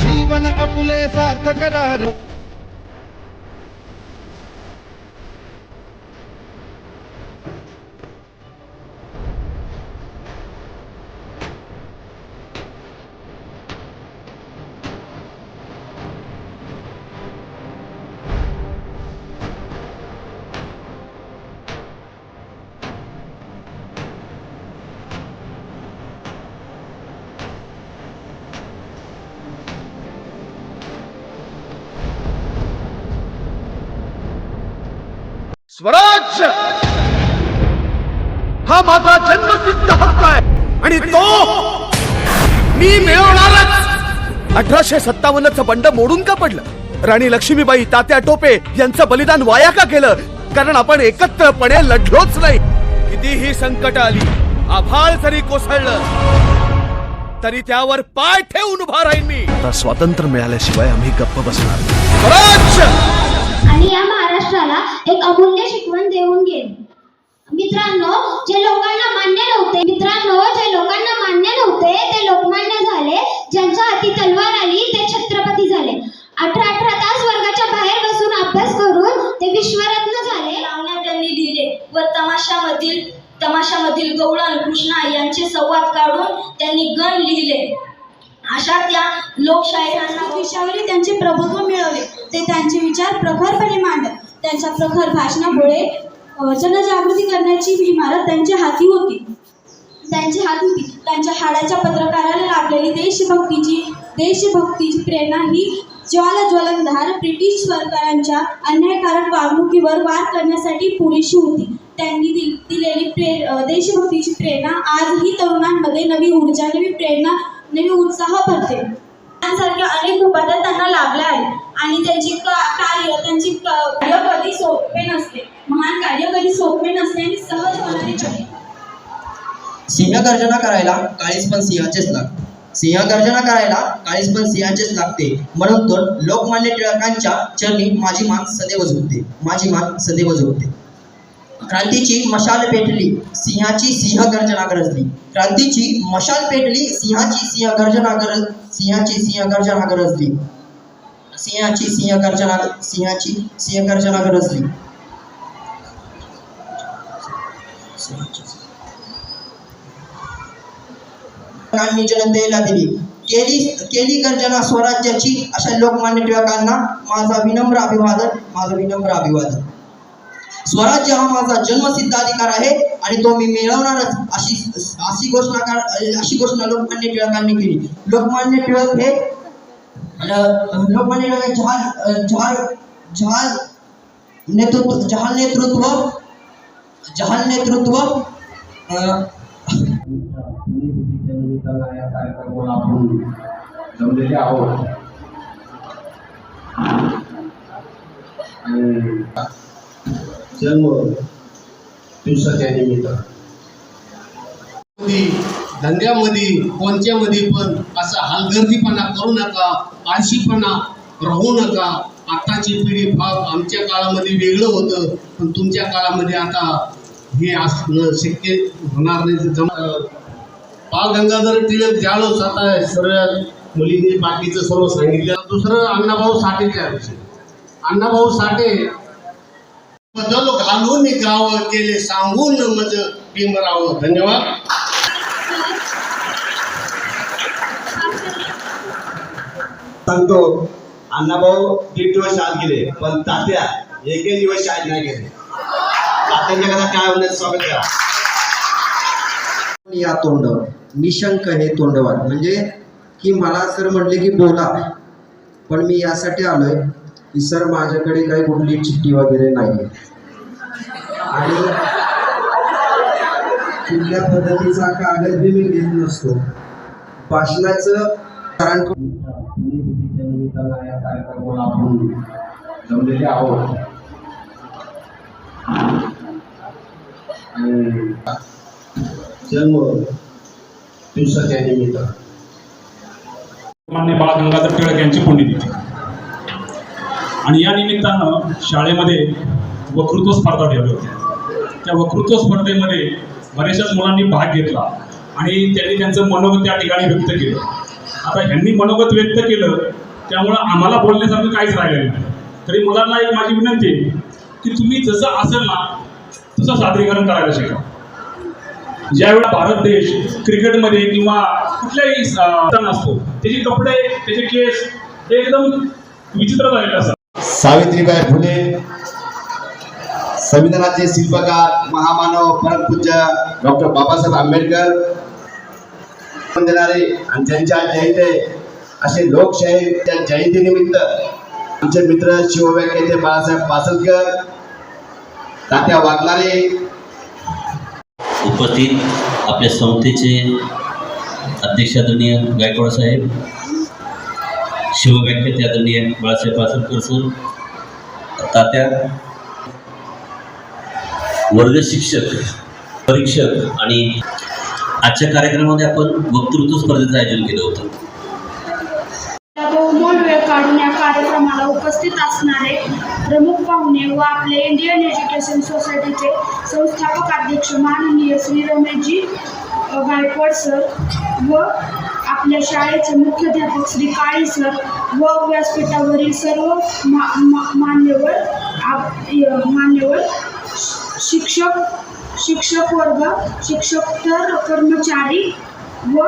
ಜೀವನ ಕಪುಲೆ ಸಾರ್ಥಕರಾರು स्वराज्य! हा माझा जन्मसिद्ध हक्क आहे. आणि तो मी मिळवणारच. अठराशे सत्तावन्नच बंड मोडून का पडलं? राणी लक्ष्मीबाई तात्या टोपे यांचं बलिदान वाया का केलं कारण आपण एकत्रपणे लढलोच नाही. कितीही संकट आली आभाळ जरी कोसळलं तरी त्यावर पाय ठेवून उभा राहीन मी. आता स्वातंत्र्य मिळाल्याशिवाय आम्ही गप्प बसणार. स्वराज्य! आणि या महाराष्ट्राला एक अमूल्य शिकवण देऊन गेले. मित्रांनो जे लोकांना मान्य नव्हते मित्रांनो जे लोकांना मान्य नव्हते ते लोकमान्य झाले. ज्यांच्या हाती तलवार आली ते छत्रपती झाले. अठरा अठरा तास वर्गाच्या बाहेर बसून अभ्यास करून ते विश्वरत्न झाले. लावण्या त्यांनी लिहिले. व तमाशामधील तमाशामधील गवळण कृष्णा यांचे संवाद काढून त्यांनी गण लिहिले. अशा त्या लोकशाहीरांना विषयावरील त्यांचे प्रभुत्व मिळवले. ते त्यांचे विचार प्रखरपणे मांडत त्यांच्या प्रखर भाषणामुळे जनजागृती करण्याची इमारत त्यांच्या हाती होती. त्यांची हात होती. त्यांच्या हाडाच्या पत्रकाराला लागलेली देशभक्तीची देशभक्तीची प्रेरणा ही ज्वाला ज्वलंधार ब्रिटिश सरकारांच्या अन्यायकारक वागणुकीवर वार करण्यासाठी पुरेशी होती. त्यांनी दिल दिलेली प्रे देशभक्तीची प्रेरणा आजही तरुणांमध्ये नवी ऊर्जा नवी प्रेरणा नवी उत्साह भरते. यांसारख्या अनेक उपाध्या त्यांना लाभल्या आहेत. आणि त्यांची कार्य त्यांची कार्य कधी सोपे नसते. महान कार्य कधी सोपे नसते आणि सहज होणारे नाही सिंह करायला काळीस पण सिंहाचेच लागते सिंहगर्जना करायला काळीस पण सिंहाचेच लागते. म्हणून तर लोकमान्य टिळकांच्या चरणी माझी मान सदैव झुकते माझी मान सदैव झुकते क्रांतीची मशाल पेटली सिंहाची सिंहगर्जना गरजली. क्रांतीची मशाल पेटली सिंहाची सिंहगर्जना गरज सिंहाची सिंहगर्जना गरजली सिंहाची सिंहगर्जना सिंहाची सिंहगर्जना गरजली लोकांनी जनतेला दिली. केली केली गर्जना स्वराज्याची अशा लोकमान्य टिळकांना माझा विनम्र अभिवादन माझं विनम्र अभिवादन. स्वराज्य हा माझा जन्मसिद्ध अधिकार आहे आणि तो मी मिळवणारच अशी अशी घोषणा अशी घोषणा लोकमान्य टिळकांनी केली. लोकमान्य टिळक हे लोकमान्य टिळक जहाल जहाल जहाल नेतृत्व जहाल नेतृत्व जहाल नेतृत्व जमलेले आहोत जन्म दिवसाच्या निमित्त. धंद्यामध्ये कोणत्यामध्ये पण असा हालगर्दीपणा करू नका आळशीपणा राहू नका. आताची पिढी फार आमच्या काळामध्ये वेगळं होतं पण तुमच्या काळामध्ये आता हे असणं शक्य होणार नाही. जमा बाळ गंगाधर टिळक ज्यावेळेस आता सर्व मुलींनी बाकीचं सर्व सांगितलं. दुसरं अण्णाभाऊ साठेच्या विषयी. अण्णाभाऊ साठे बदल घालून गाव केले सांगून मज भीमराव. धन्यवाद. सांगतो अण्णाभाऊ दीड दिवस शाळेत गेले पण तात्या एकही दिवस शाळेत नाही गेले. तात्यांच्या कथा काय होण्याचं स्वागत करा या तोंडावर निशंक हे तोंडवार म्हणजे की मला सर म्हटले की बोला पण मी यासाठी आलोय. की सर माझ्याकडे काही कुठली चिठ्ठी वगैरे नाही आणि कुठल्या पद्धतीचा कागद बी मी घेत नसतो. भाषणाचं कारण या कार्यक्रमाला आपण जमलेले आहोत. आणि जन्म दिवसाच्या निमित्त मान्य बाळ गंगाधर टिळक यांची पुण्यतिथी. आणि या निमित्तानं शाळेमध्ये वक्तृत्व स्पर्धा ठेवल्या होत्या त्या वक्तृत्व स्पर्धेमध्ये बऱ्याचशाच मुलांनी भाग घेतला आणि त्यांनी त्यांचं मनोगत त्या ठिकाणी व्यक्त केलं. आता ह्यांनी मनोगत व्यक्त केलं त्यामुळं आम्हाला बोलण्यासारखं काहीच राहिलेलं नाही. तरी मुलांना एक माझी विनंती आहे की तुम्ही जसं असेल ना तसं सादरीकरण करायला शिका. ज्यावेळेला भारत देश क्रिकेटमध्ये किंवा कुठल्याही असतो त्याचे कपडे त्याचे केस एकदम विचित्र झालेले असतात. सावित्रीबाई फुले संविधानाचे शिल्पकार महामानव परमपूज्य डॉक्टर बाबासाहेब आंबेडकर देणारे आणि त्यांच्या जयंती असे लोकशाही त्या जयंतीनिमित्त आमचे मित्र शिवव्याख्याते बाळासाहेब पासलकर तात्या वागणारे उपस्थित आपल्या संस्थेचे अध्यक्ष आदरणीय गायकवाड साहेब शिवव्याख्याते आदरणीय बाळासाहेब पासलकर सर तात्या वर्ग शिक्षक परीक्षक आणि आजच्या कार्यक्रमामध्ये आपण वक्तृत्व स्पर्धेचं आयोजन केलं होतं. बहुमोल वेळ काढून या कार्यक्रमाला उपस्थित असणारे प्रमुख पाहुणे व आपले इंडियन एज्युकेशन सोसायटीचे संस्थापक अध्यक्ष माननीय श्री रमेशजी गायकवाड सर व आपल्या शाळेचे मुख्याध्यापक श्री काळी सर व व्यासपीठावरील सर्व मा, मा, मान्यवर आप य- मान्यवर शिक्षक शिक्षक वर्ग शिक्षकतर कर्मचारी व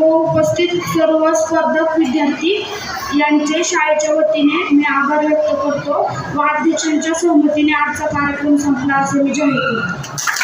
व उपस्थित सर्व स्पर्धक विद्यार्थी यांचे शाळेच्या वतीने मी आभार व्यक्त करतो व अध्यक्षांच्या सहमतीने आजचा कार्यक्रम संपला असे मी जाहीर करतो.